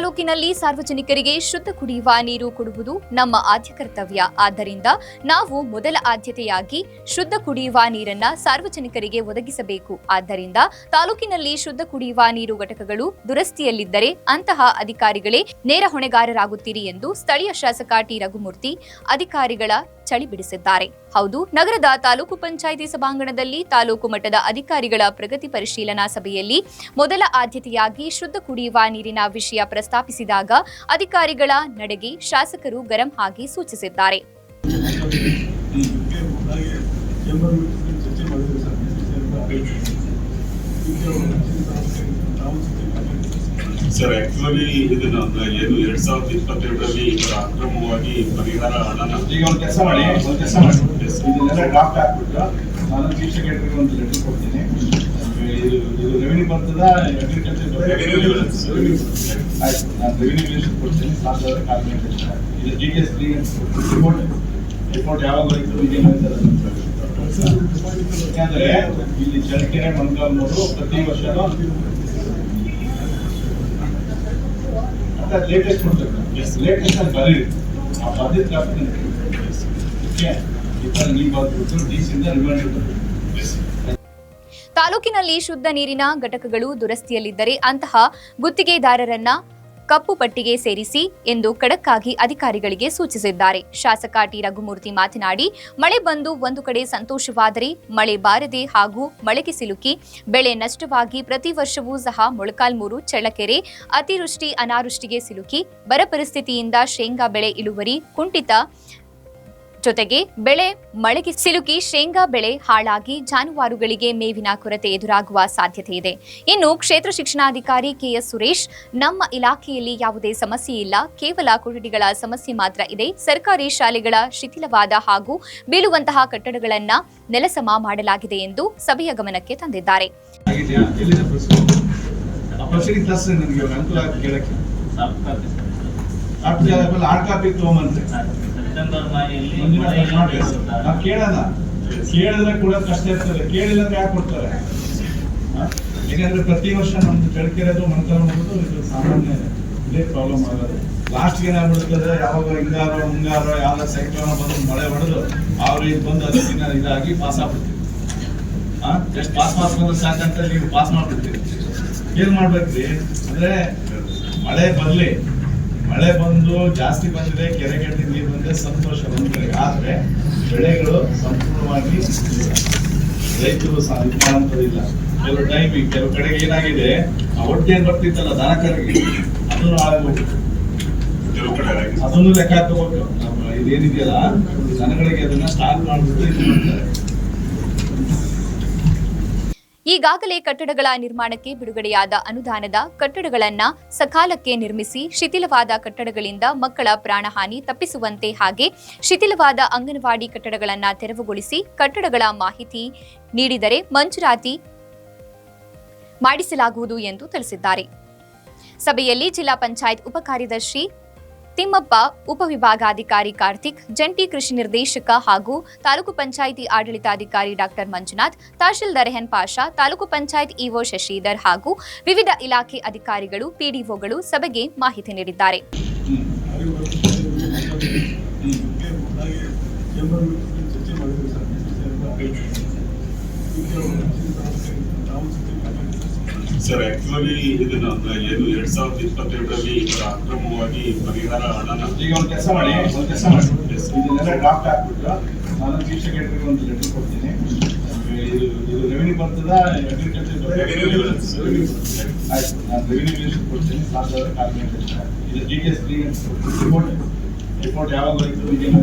ತಾಲೂಕಿನಲ್ಲಿ ಸಾರ್ವಜನಿಕರಿಗೆ ಶುದ್ಧ ಕುಡಿಯುವ ನೀರು ಕೊಡುವುದು ನಮ್ಮ ಆದ್ಯ ಕರ್ತವ್ಯ. ಆದ್ದರಿಂದ ನಾವು ಮೊದಲ ಆದ್ಯತೆಯಾಗಿ ಶುದ್ಧ ಕುಡಿಯುವ ನೀರನ್ನ ಸಾರ್ವಜನಿಕರಿಗೆ ಒದಗಿಸಬೇಕು. ಆದ್ದರಿಂದ ತಾಲೂಕಿನಲ್ಲಿ ಶುದ್ಧ ಕುಡಿಯುವ ನೀರು ಘಟಕಗಳು ದುರಸ್ತಿಯಲ್ಲಿದ್ದರೆ ಅಂತಹ ಅಧಿಕಾರಿಗಳೇ ನೇರ ಹೊಣೆಗಾರರಾಗುತ್ತೀರಿ ಎಂದು ಸ್ಥಳೀಯ ಶಾಸಕ ಟಿ. ರಘುಮೂರ್ತಿ, ಅಧಿಕಾರಿಗಳ ಚಳಿ ಬಿಡಿಸಿದ್ದಾರೆ. ಹೌದು, ನಗರದ ತಾಲೂಕು ಪಂಚಾಯಿತಿ ಸಭಾಂಗಣದಲ್ಲಿ ತಾಲೂಕು ಮಟ್ಟದ ಅಧಿಕಾರಿಗಳ ಪ್ರಗತಿ ಪರಿಶೀಲನಾ ಸಭೆಯಲ್ಲಿ ಮೊದಲ ಆದ್ಯತೆಯಾಗಿ ಶುದ್ಧ ಕುಡಿಯುವ ನೀರಿನ ವಿಷಯ ಪ್ರಸ್ತಾಪಿಸಿದಾಗ ಅಧಿಕಾರಿಗಳ ನಡೆಗೆ ಶಾಸಕರು ಗರಂ ಆಗಿ ಸೂಚಿಸಿದ್ದಾರೆ. ಸರ್ ಆಕ್ಚುಲಿ ಇದನ್ನ ಏನು ಎರಡ್ ಸಾವಿರದ ಇಪ್ಪತ್ತೆರಡರಲ್ಲಿ ಅಕ್ರಮವಾಗಿ ಪರಿಹಾರ ಹಣನ ಈಗ ಒಂದು ಕೆಲಸ ಮಾಡಿ ಒಂದು ಕೆಲಸ ಮಾಡಿ. ಇದನ್ನೆಲ್ಲ ಡ್ರಾಫ್ಟ್ ಹಾಕ್ಬಿಟ್ಟು ನಾನು ಚೀಫ್ ಸೆಕ್ರೆಟರಿಗೆ ಒಂದು ಲೆಟರ್ ಕೊಡ್ತೀನಿ. ಇದು ರೆವಿನ್ಯೂ ಬರ್ತದ ಅಗ್ರಿಕಲ್ಚರ್ ಆಯ್ತು ನಾನು ರೆವಿನ್ಯೂ ಮಿನಿಸ್ಟರ್ ಕೊಡ್ತೀನಿ ಸಾವಿರ ಕಾಲ್ಮೆಂಟ್ ಇದು D T S report report ಯಾವಾಗ ಬರೀತು ಇದೇನು ಯಾಕಂದ್ರೆ ಇಲ್ಲಿ ಚಳ್ಳಕೆರೆ ಮಂಗಳೂರು ಪ್ರತಿ ವರ್ಷನೂ ಲೇಟೆಸ್ಟ್ ಕೊಡ್ಬೇಕು ಲೇಟೆಸ್ಟ್ ಅಂತ ಬರೀರಿ. ಆ ಪದ್ಧತಿ ಕಾಪಿ ಓಕೆ ಇತರ ನೀವು ಬರ್ಬಿಟ್ಟು ಡಿ ಸಿಂದ ರಿಮೈಂಡರ್ ತಾಲೂಕಿನಲ್ಲಿ ಶುದ್ಧ ನೀರಿನ ಘಟಕಗಳು ದುರಸ್ತಿಯಲ್ಲಿದ್ದರೆ ಅಂತಹ ಗುತ್ತಿಗೆದಾರರನ್ನ ಕಪ್ಪು ಪಟ್ಟಿಗೆ ಸೇರಿಸಿ ಎಂದು ಖಡಕ್ಕಾಗಿ ಅಧಿಕಾರಿಗಳಿಗೆ ಸೂಚಿಸಿದ್ದಾರೆ. ಶಾಸಕ ಟಿ. ರಘುಮೂರ್ತಿ ಮಾತನಾಡಿ, ಮಳೆ ಬಂದು ಒಂದು ಕಡೆ ಸಂತೋಷವಾದರೆ ಮಳೆ ಬಾರದೆ ಹಾಗೂ ಮಳೆಗೆ ಸಿಲುಕಿ, ಬೆಳೆ ನಷ್ಟವಾಗಿ ಪ್ರತಿ ವರ್ಷವೂ ಸಹ ಮೊಳಕಾಲ್ಮೂರು, ಚಳ್ಳಕೆರೆ ಅತಿವೃಷ್ಟಿ ಅನಾವೃಷ್ಟಿಗೆ ಸಿಲುಕಿ, ಬರ ಪರಿಸ್ಥಿತಿಯಿಂದ ಶೇಂಗಾ ಬೆಳೆ ಇಳುವರಿ ಕುಂಠಿತ ಜೊತೆಗೆ ಬೆಳೆ, ಮಳೆಗೆ ಸಿಲುಕಿ ಶೇಂಗಾ ಬೆಳೆ ಹಾಳಾಗಿ ಜಾನುವಾರುಗಳಿಗೆ ಮೇವಿನ ಕೊರತೆ ಎದುರಾಗುವ ಸಾಧ್ಯತೆ ಇದೆ. ಇನ್ನು ಕ್ಷೇತ್ರ ಶಿಕ್ಷಣಾಧಿಕಾರಿ ಕೆಎಸ್ ಸುರೇಶ್, ನಮ್ಮ ಇಲಾಖೆಯಲ್ಲಿ ಯಾವುದೇ ಸಮಸ್ಯೆ ಇಲ್ಲ, ಕೇವಲ ಕೊಠಡಿಗಳ ಸಮಸ್ಯೆ ಮಾತ್ರ ಇದೆ. ಸರ್ಕಾರಿ ಶಾಲೆಗಳ ಶಿಥಿಲವಾದ ಹಾಗೂ ಬೀಳುವಂತಹ ಕಟ್ಟಡಗಳನ್ನು ನೆಲಸಮ ಮಾಡಲಾಗಿದೆ ಎಂದು ಸಭೆಯ ಗಮನಕ್ಕೆ ತಂದಿದ್ದಾರೆ. ಸೆಪ್ಟೆಂಬರ್ ಅಂತ. ಕೇಳೋಣ ಕೇಳಿದ್ರೆ ಕೂಡ ಕಷ್ಟ ಇರ್ತದೆ. ಕೇಳಿಲ್ಲ ಅಂದ್ರೆ ಯಾಕೆ ಕೊಡ್ತಾರೆ? ಯಾಕಂದ್ರೆ ಪ್ರತಿ ವರ್ಷ ನಮ್ದು ಕೆಳಕಿರೋದು ಮಣ್ಕಲ್ ಮಾಡೋದು ಇದು ಸಾಮಾನ್ಯ ಇದೇ ಪ್ರಾಬ್ಲಮ್ ಆಗೋದು. ಲಾಸ್ಟ್ಗೆ ಏನಾಗ್ಬಿಡ್ತದೆ ಯಾವಾಗ ಹಿಂಗಾರೋ ಮುಂಗಾರ ಯಾವ ಸೈಕ್ಲೋನ ಬಂದು ಮಳೆ ಹೊಡೆದು ಅವ್ರು ಇದು ಬಂದು ಅದಕ್ಕಿಂತ ಇದಾಗಿ ಪಾಸ್ ಆಗ್ಬಿಡ್ತೀವಿ. ಜಸ್ಟ್ ಪಾಸ್ ಮಾಡ್ಕೊಂಡ್ರೆ ಸಾಕಂತ ನೀವು ಪಾಸ್ ಮಾಡ್ಬಿಡ್ತೀವಿ ಏನ್ ಮಾಡ್ಬೇಕ್ರಿ ಅಂದ್ರೆ ಮಳೆ ಬರ್ಲಿ. ಮಳೆ ಬಂದು ಜಾಸ್ತಿ ಬಂದಿದೆ ಕೆರೆ ಕಟ್ಟಿ ನೀರು ಬಂದ್ರೆ ಸಂತೋಷ ಬಂದಿದೆ. ಆದ್ರೆ ಬೆಳೆಗಳು ಸಂಪೂರ್ಣವಾಗಿ ರೈತರು ಸಹ ಇದು ಮಾಡೋಂಥದ್ದಿಲ್ಲ ಕೆಲವು ಟೈಮ್ ಕೆಲವು ಕಡೆಗೆ ಏನಾಗಿದೆ ಆ ಹೊಟ್ಟೆ ಏನ್ ಬರ್ತಿತ್ತಲ್ಲ ದನಕರಿಗೆ ಅದನ್ನು ಆಗೋಗ್ಬಿಟ್ಟು ಕೆಲವು ಕಡೆ ಆಗಿದೆ. ಅದನ್ನು ಲೆಕ್ಕ ತಗೋಬೇಕು ನಮ್ಮ ಇದೇನಿದೆಯಲ್ಲ ದನಗಳಿಗೆ ಅದನ್ನ ಸ್ಟಾರ್ಟ್ ಮಾಡ್ಬಿಟ್ಟು ಇದು ಮಾಡ್ತಾರೆ. ಈಗಾಗಲೇ ಕಟ್ಟಡಗಳ ನಿರ್ಮಾಣಕ್ಕೆ ಬಿಡುಗಡೆಯಾದ ಅನುದಾನದ ಕಟ್ಟಡಗಳನ್ನ ಸಕಾಲಕ್ಕೆ ನಿರ್ಮಿಸಿ ಶಿಥಿಲವಾದ ಕಟ್ಟಡಗಳಿಂದ ಮಕ್ಕಳ ಪ್ರಾಣಹಾನಿ ತಪ್ಪಿಸುವಂತೆ ಹಾಗೆ ಶಿಥಿಲವಾದ ಅಂಗನವಾಡಿ ಕಟ್ಟಡಗಳನ್ನ ತೆರವುಗೊಳಿಸಿ ಕಟ್ಟಡಗಳ ಮಾಹಿತಿ ನೀಡಿದರೆ ಮಂಜೂರಾತಿ ಮಾಡಿಸಲಾಗುವುದು ಎಂದು ತಿಳಿಸಿದ್ದಾರೆ. ಸಭೆಯಲ್ಲಿ ಜಿಲ್ಲಾ ಪಂಚಾಯತ್ ಉಪಕಾರ್ಯದರ್ಶಿ ತಿಮ್ಮಪ್ಪ, ಉಪವಿಭಾಗಾಧಿಕಾರಿ ಕಾರ್ತಿಕ್, ಜಂಟಿ ಕೃಷಿ ನಿರ್ದೇಶಕ ಹಾಗೂ ತಾಲೂಕು ಪಂಚಾಯಿತಿ ಆಡಳಿತಾಧಿಕಾರಿ doctor Manjunath, tahsildar N Pasha, taluk panchayat EO Shashidhar ಹಾಗೂ ವಿವಿಧ ಇಲಾಖೆ ಅಧಿಕಾರಿಗಳು, ಪಿಡಿಒಗಳು ಸಭೆಗೆ ಮಾಹಿತಿ ನೀಡಿದ್ದಾರೆ. ಸರ್ ಆಕ್ಚುಲಿ ಇದನ್ನ ಏನು ಎರಡ್ ಸಾವಿರದ ಇಪ್ಪತ್ತೆರಡರಲ್ಲಿ ಅಕ್ರಮವಾಗಿ ಪರಿಹಾರ ಹಣನ ಈಗ ಒಂದು ಕೆಲಸ ಮಾಡಿ ಒಂದು ಕೆಲಸ ಮಾಡಿ. ಇದನ್ನೆಲ್ಲ ಡ್ರಾಫ್ಟ್ ಹಾಕ್ಬಿಟ್ಟು ನಾನು ಚೀಫ್ ಸೆಕ್ರೆಟರಿಗೆ ಒಂದು ಲೆಟರ್ ಕೊಡ್ತೀನಿ. ಇದು ಇದು ರೆವಿನ್ಯೂ ಬರ್ತದ ಅಗ್ರಿಕಲ್ಚರ್ ಬರುತ್ತೆ. ಆಯ್ತು ನಾನು ರೆವಿನ್ಯೂ ಮಿನಿಸ್ಟರ್ ಕೊಡ್ತೀನಿ. ಕಾಲ್ಮೆಂಟ್ ಇದು D T S report report ಯಾವಾಗ ಬರೀತು ಇದೇನು